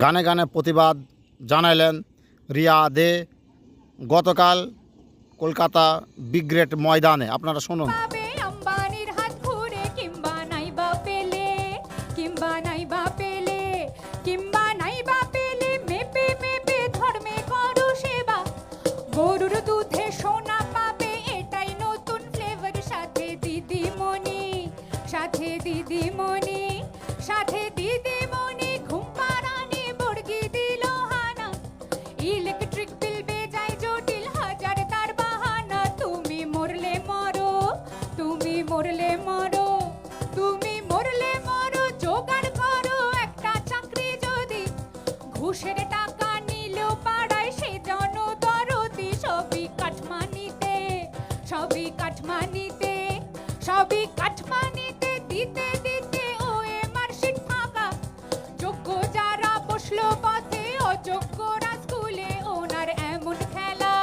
গানে গানে প্রতিবাদ জানাইলেন রিয়া দে গতকাল কলকাতা বিগ্রেট ময়দানে। আপনারা শুনুন। গরুর দুধে সোনা এটাই নতুন ফ্লেভার সাথে দিদিমণি সাথে দিদিমণি সাথে দিদিমণি কাঠমানিতে, সবই কাঠমানিতে, দিতে দিতে ও ফাঁকা। যোগ্য যারা বসল পথে ওনার এমন খেলা,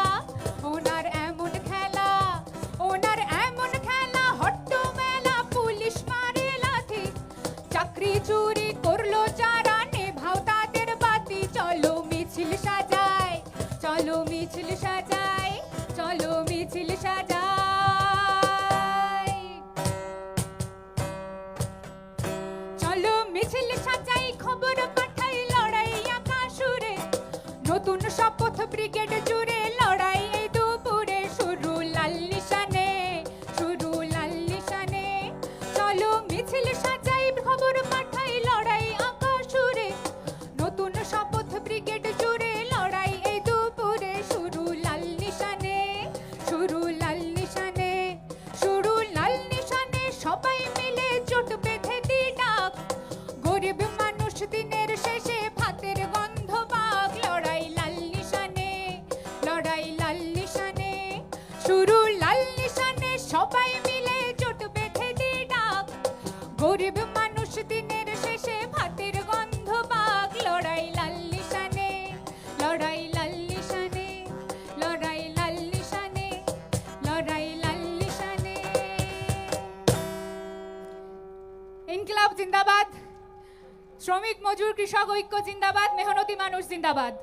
ওনার এমন খেলা, ওনার এমন খেলা হট্ট মেলা পুলিশ মারে লাথি চাকরি চুরি করল যারা, নেভাও তাদের বাতি। চলো মিছিল সাজায় চলো মিছিল সাজায় মিছিল সাজাই খবর গরিব মানুষ দিনের শেষে ভাতের গন্ধ পাক লড়াই লাল নিশানে লড়াই লাল নিশানে লড়াই লাল নিশানে লড়াই লাল নিশানে ইনকিলাব জিন্দাবাদ। শ্রমিক মজুর, কৃষক ঐক্য জিন্দাবাদ, মেহনতি মানুষ জিন্দাবাদ।